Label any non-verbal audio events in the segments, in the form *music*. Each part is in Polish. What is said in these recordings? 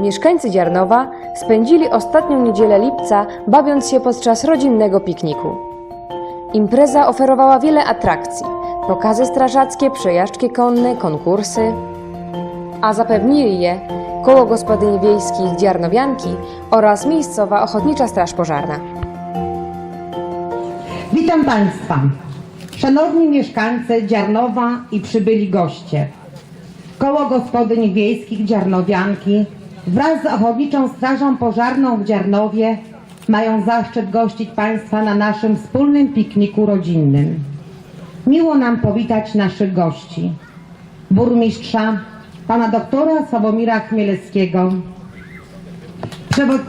Mieszkańcy Dziarnowa spędzili ostatnią niedzielę lipca, bawiąc się podczas rodzinnego pikniku. Impreza oferowała wiele atrakcji: pokazy strażackie, przejażdżki konne, konkursy. A zapewnili je Koło Gospodyń Wiejskich Dziarnowianki oraz miejscowa Ochotnicza Straż Pożarna. Witam Państwa, szanowni mieszkańcy Dziarnowa i przybyli goście. Koło Gospodyń Wiejskich Dziarnowianki wraz z Ochotniczą Strażą Pożarną w Dziarnowie mają zaszczyt gościć Państwa na naszym wspólnym pikniku rodzinnym. Miło nam powitać naszych gości. Burmistrza, pana doktora Sławomira Chmielewskiego, przewod...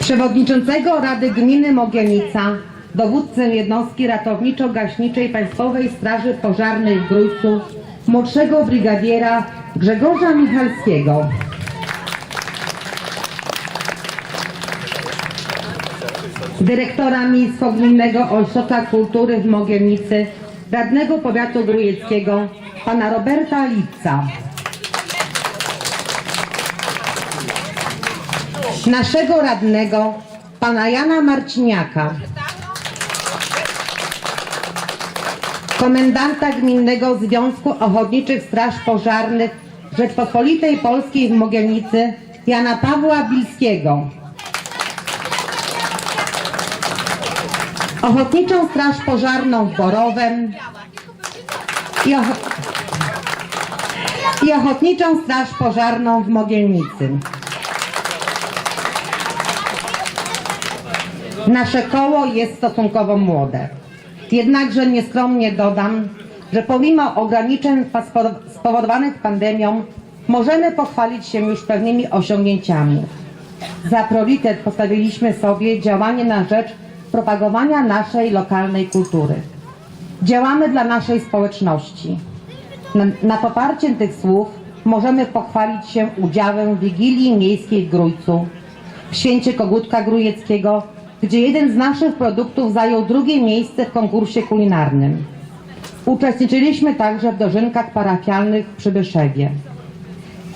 przewodniczącego Rady Gminy Mogienica, dowódcę jednostki ratowniczo-gaśniczej Państwowej Straży Pożarnej w Grójcu, młodszego brygadiera Grzegorza Michalskiego. Dyrektora Miejsko-Gminnego Ośrodka Kultury w Mogielnicy, radnego powiatu grujeckiego, pana Roberta Lipca. naszego radnego, pana Jana Marciniaka, komendanta Gminnego Związku Ochotniczych Straż Pożarnych Rzeczpospolitej Polskiej w Mogielnicy, Jana Pawła Bilskiego, Ochotniczą Straż Pożarną w Borowem i, ocho i Ochotniczą Straż Pożarną w Mogielnicy. Nasze koło jest stosunkowo młode. Jednakże nieskromnie dodam, że pomimo ograniczeń spowodowanych pandemią możemy pochwalić się już pewnymi osiągnięciami. Za priorytet postawiliśmy sobie działanie na rzecz propagowania naszej lokalnej kultury. Działamy dla naszej społeczności. Na, na poparcie tych słów możemy pochwalić się udziałem w Wigilii Miejskiej w Grójcu, w Święcie Kogutka Grujeckiego, gdzie jeden z naszych produktów zajął drugie miejsce w konkursie kulinarnym. Uczestniczyliśmy także w dożynkach parafialnych w Przybyszewie.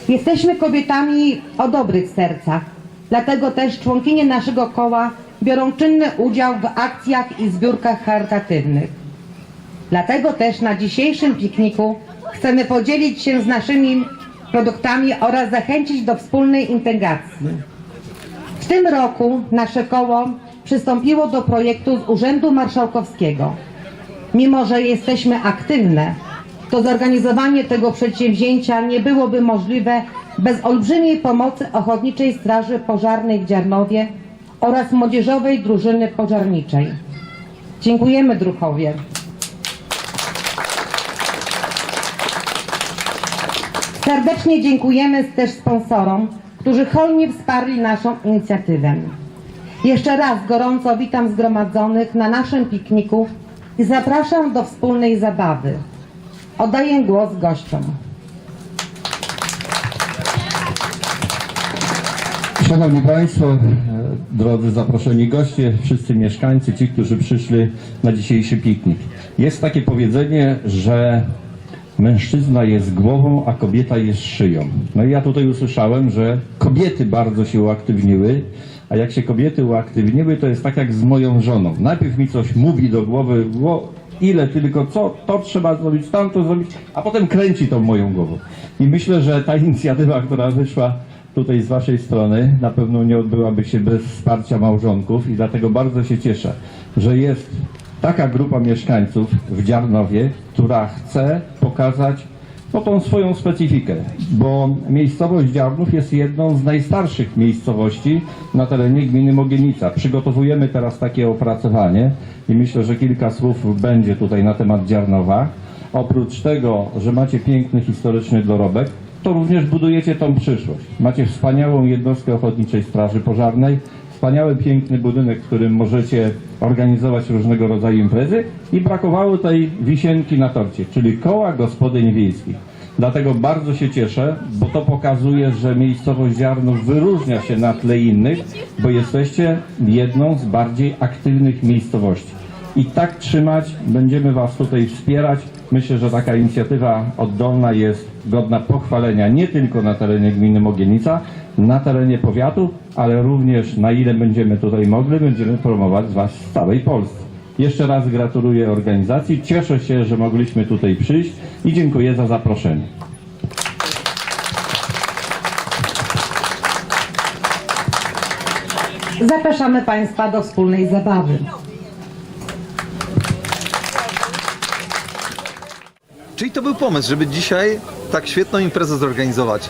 Jesteśmy kobietami o dobrych sercach, dlatego też członkinie naszego koła biorą czynny udział w akcjach i zbiórkach charytatywnych. Dlatego też na dzisiejszym pikniku chcemy podzielić się z naszymi produktami oraz zachęcić do wspólnej integracji. W tym roku nasze koło przystąpiło do projektu z Urzędu Marszałkowskiego. Mimo, że jesteśmy aktywne, to zorganizowanie tego przedsięwzięcia nie byłoby możliwe bez olbrzymiej pomocy Ochotniczej Straży Pożarnej w Dziarnowie oraz Młodzieżowej Drużyny Pożarniczej. Dziękujemy druhowie. Serdecznie dziękujemy też sponsorom, którzy hojnie wsparli naszą inicjatywę. Jeszcze raz gorąco witam zgromadzonych na naszym pikniku i zapraszam do wspólnej zabawy. Oddaję głos gościom. Szanowni Państwo, e, drodzy zaproszeni goście, wszyscy mieszkańcy, ci, którzy przyszli na dzisiejszy piknik. Jest takie powiedzenie, że mężczyzna jest głową, a kobieta jest szyją. No i ja tutaj usłyszałem, że kobiety bardzo się uaktywniły, a jak się kobiety uaktywniły, to jest tak jak z moją żoną. Najpierw mi coś mówi do głowy, gło- ile tylko, co, to trzeba zrobić, tamto zrobić, a potem kręci tą moją głową. I myślę, że ta inicjatywa, która wyszła tutaj z Waszej strony na pewno nie odbyłaby się bez wsparcia małżonków i dlatego bardzo się cieszę, że jest taka grupa mieszkańców w Dziarnowie, która chce pokazać no, tą swoją specyfikę, bo miejscowość Dziarnów jest jedną z najstarszych miejscowości na terenie gminy Mogienica. Przygotowujemy teraz takie opracowanie i myślę, że kilka słów będzie tutaj na temat Dziarnowa. Oprócz tego, że macie piękny historyczny dorobek, to również budujecie tą przyszłość. Macie wspaniałą jednostkę Ochotniczej Straży Pożarnej, wspaniały, piękny budynek, w którym możecie organizować różnego rodzaju imprezy i brakowało tej wisienki na torcie, czyli koła gospodyń wiejskich. Dlatego bardzo się cieszę, bo to pokazuje, że miejscowość Ziarnów wyróżnia się na tle innych, bo jesteście jedną z bardziej aktywnych miejscowości. I tak trzymać. Będziemy Was tutaj wspierać. Myślę, że taka inicjatywa oddolna jest godna pochwalenia nie tylko na terenie gminy Mogienica, na terenie powiatu, ale również na ile będziemy tutaj mogli, będziemy promować Was w całej Polsce. Jeszcze raz gratuluję organizacji, cieszę się, że mogliśmy tutaj przyjść i dziękuję za zaproszenie. Zapraszamy Państwa do wspólnej zabawy. Czyli to był pomysł, żeby dzisiaj tak świetną imprezę zorganizować.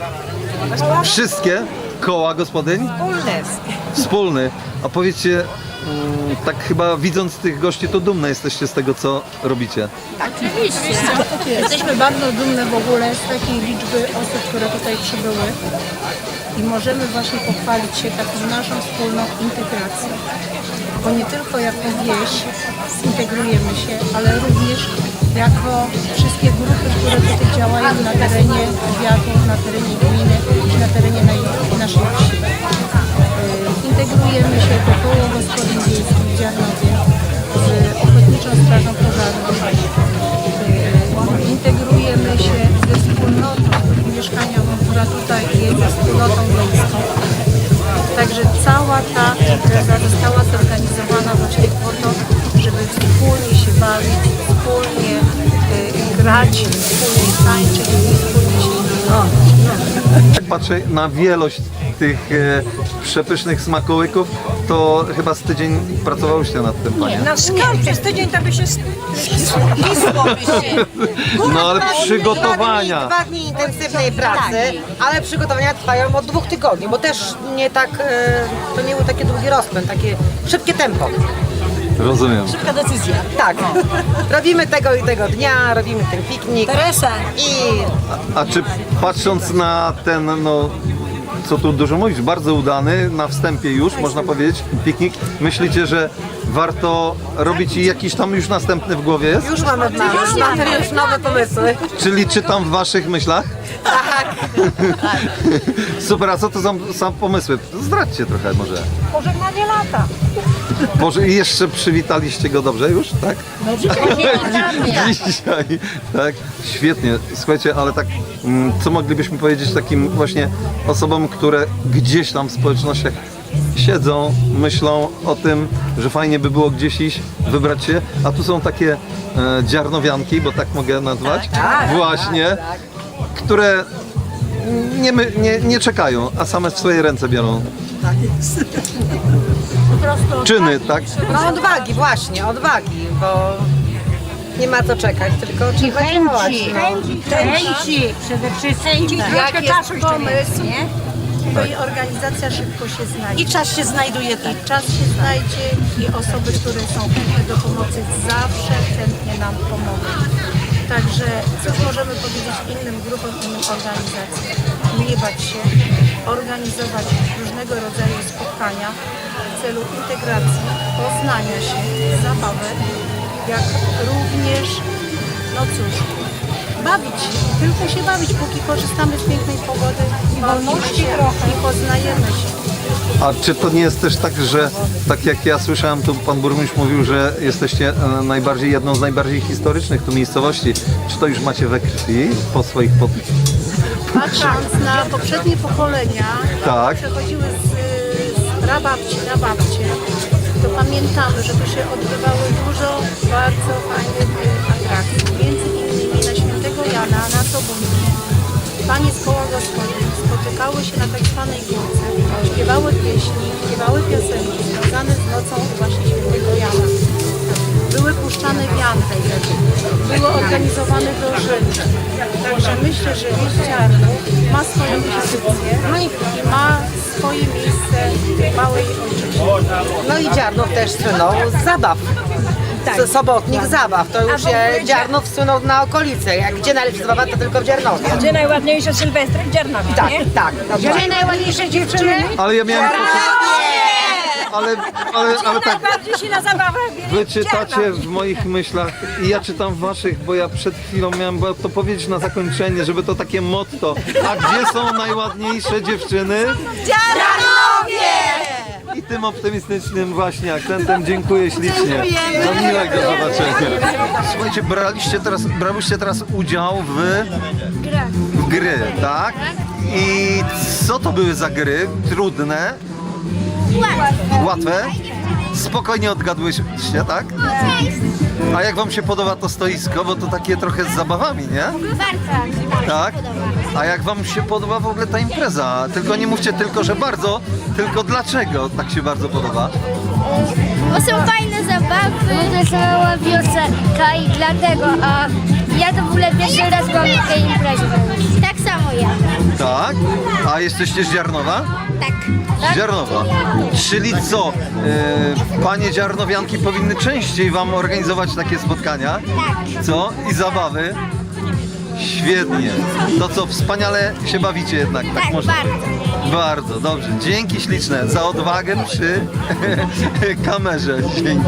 Wszystkie koła gospodyń? Wspólne. Wspólny. A powiedzcie, mm, tak chyba widząc tych gości, to dumne jesteście z tego, co robicie. Oczywiście. Jesteśmy bardzo dumne w ogóle z takiej liczby osób, które tutaj przybyły i możemy właśnie pochwalić się taką naszą wspólną integracją. Bo nie tylko jako wieś zintegrujemy się, ale również jako wszystkie grupy, które tutaj działają na terenie powiatu, na terenie gminy na terenie naszej wsi. Y, Integrujemy się do koło gospodyń wiejskich w Dziarnowie z Ochotniczą Strażą Pożarną. Y, Integrujemy się ze wspólnotą mieszkaniową, która tutaj jest ze wspólnotą wiejską. Także cała ta impreza została zorganizowana właśnie po to, żeby wspólnie się bawić, grać, wspólnie tańczyć i wspólnie się Jak patrzę na wielość tych e, przepysznych smakołyków, to chyba z tydzień pracowałyście nad tym, panie. Na skarb przez tydzień to by się się. No ale przygotowania. Dwa dni intensywnej pracy, ale przygotowania trwają od dwóch tygodni, bo też nie tak, e, to nie był taki długi rozpęd, takie szybkie tempo. Rozumiem. Szybka decyzja. Tak. Robimy tego i tego dnia, robimy ten piknik Teresa, i A czy patrząc na ten, no, co tu dużo mówić, bardzo udany, na wstępie już, można powiedzieć, piknik, myślicie, że warto robić i jakiś tam już następny w głowie jest? już mamy, już mamy już nowe pomysły. Czyli czytam w waszych myślach? Tak. *laughs* Super, a co to za, za pomysły? Zdradźcie trochę może. pożegnanie lata. Może jeszcze przywitaliście go dobrze już, tak? No *laughs* Dzisiaj, tak? Świetnie. Słuchajcie, ale tak, mm, co moglibyśmy powiedzieć takim właśnie osobom, które gdzieś tam w społecznościach siedzą, myślą o tym, że fajnie by było gdzieś iść, wybrać się, a tu są takie e, dziarnowianki, bo tak mogę nazwać, właśnie, które nie, my, nie, nie czekają, a same w swoje ręce biorą Po *laughs* prostu czyny, tak? No odwagi, właśnie, odwagi, bo nie ma co czekać, tylko trzeba działać. No. chęci. Przede wszystkim chęci. Jak Jak jest jest pomysł, nie? To i organizacja szybko się znajdzie. I czas się znajduje tak. I czas się znajdzie i osoby, które są chętne do pomocy zawsze chętnie nam pomogą. Także cóż możemy powiedzieć innym grupom, innym organizacjom? Nie bać się, organizować różnego rodzaju spotkania w celu integracji, poznania się, zabawy, jak również, no cóż, bawić się, tylko się bawić, póki korzystamy z pięknej pogody, bawimy się i poznajemy się. A czy to nie jest też tak, że tak jak ja słyszałem, tu pan burmistrz mówił, że jesteście e, najbardziej jedną z najbardziej historycznych tu miejscowości. Czy to już macie we krwi po swoich pod... Patrząc na poprzednie pokolenia, Tak. które przechodziły z, z prababci na babcie, to pamiętamy, że tu się odbywało dużo bardzo fajnych y, atrakcji. Między innymi na Świętego Jana, na Sobunki, panie z koła gospodyń spotykały się na tak zwanej górce, śpiewały pieśni, śpiewały piosenki związane z nocą właśnie Świętego Jana. Były puszczane wianki, były organizowane dożynki. Także myślę, że wieś Czarnów ma swoją instytucję i ma swoje miejsce w małej ojczyźnie. No i Dziarnów też słynął z zabaw. Z sobotnik zabaw. To już się Dziarnów słynął na okolice. Jak gdzie najlepsza zabawa, to tylko w Dziarnowie. Gdzie najładniejsze Sylwestry w Dziernowie, Tak, nie? tak. Gdzie najładniejsze dziewczyny? Ale ja miałem Ale, ale, ale tak, Najbardziej się na wy czytacie w moich myślach i ja czytam w waszych, bo ja przed chwilą miałem bo to powiedzieć na zakończenie, żeby to takie motto. A gdzie są najładniejsze dziewczyny? I tym optymistycznym właśnie akcentem dziękuję ślicznie. Do miłego zobaczenia. Słuchajcie, braliście teraz, brałyście teraz udział w, w gry, tak? I co to były za gry? Trudne? Łatwe? Spokojnie odgadłyście, tak? A jak wam się podoba to stoisko? Bo to takie trochę z zabawami, nie? Bardzo. Tak? A jak wam się podoba w ogóle ta impreza? Tylko nie mówcie tylko, że bardzo, tylko dlaczego tak się bardzo podoba? Bo są fajne zabawy. To jest mała wiosenka i dlatego, a ja to w ogóle pierwszy raz byłam na tej imprezie. Tak samo ja. Tak? A jesteście z Dziarnowa? Tak. Z Dziarnowa. Czyli co? E, panie Dziarnowianki powinny częściej wam organizować takie spotkania? Tak. Co? I zabawy? Świetnie. To co, wspaniale się bawicie jednak, tak, Tak, można bardzo. powiedzieć. Bardzo, dobrze. Dzięki śliczne za odwagę przy *laughs* kamerze. Dzięki.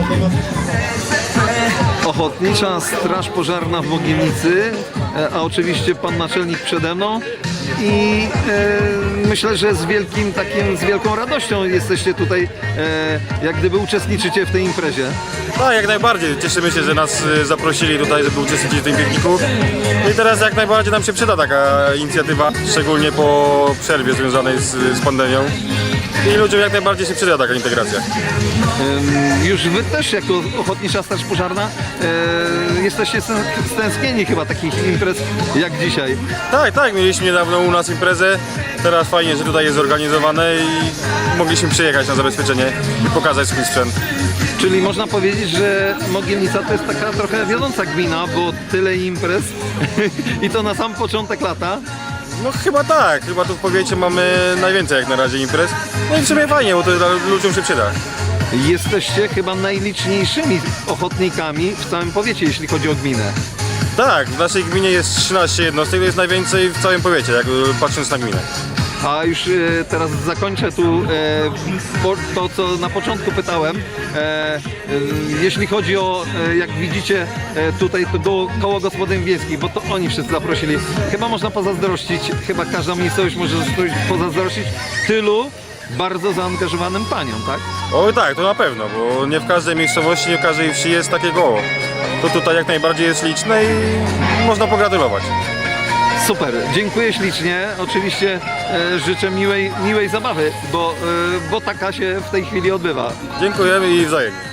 Ochotnicza Straż Pożarna w Mogielnicy, e, a oczywiście pan naczelnik przede mną. I e, myślę, że z wielkim takim, z wielką radością jesteście tutaj, e, jak gdyby uczestniczycie w tej imprezie. Tak, jak najbardziej. Cieszymy się, że nas y, zaprosili tutaj, żeby uczestniczyć w tym pikniku. No I teraz jak najbardziej nam się przyda taka inicjatywa, szczególnie po przerwie związanej z, z pandemią. I ludziom jak najbardziej się przyda taka integracja. Już wy też jako Ochotnicza Straż Pożarna e, jesteście stę- stęsknieni chyba takich imprez jak dzisiaj. Tak, tak, mieliśmy niedawno u nas imprezę. Teraz fajnie, że tutaj jest zorganizowane i mogliśmy przyjechać na zabezpieczenie i pokazać swój sprzęt. Czyli można powiedzieć, że Mogielnica to jest taka trochę wiodąca gmina, bo tyle imprez *laughs* i to na sam początek lata. No chyba tak, chyba tu w powiecie mamy najwięcej jak na razie imprez. No i w sumie fajnie, bo to dla- ludziom się przyda. Jesteście chyba najliczniejszymi ochotnikami w całym powiecie, jeśli chodzi o gminę. Tak, w naszej gminie jest 13 jednostek, to jest najwięcej w całym powiecie, jak patrząc na gminę. A już e, teraz zakończę tu e, po, to, co na początku pytałem. E, e, jeśli chodzi o, e, jak widzicie, e, tutaj to koło gospodyń wiejskich, bo to oni wszyscy zaprosili. Chyba można pozazdrościć, chyba każda miejscowość może pozazdrościć tylu bardzo zaangażowanym paniom, tak? O tak, to na pewno, bo nie w każdej miejscowości, nie w każdej wsi jest takie koło. To tutaj jak najbardziej jest liczne i można pogratulować. Super, dziękuję ślicznie. Oczywiście e, życzę miłej, miłej zabawy, bo, e, bo taka się w tej chwili odbywa. Dziękujemy i wzajemnie.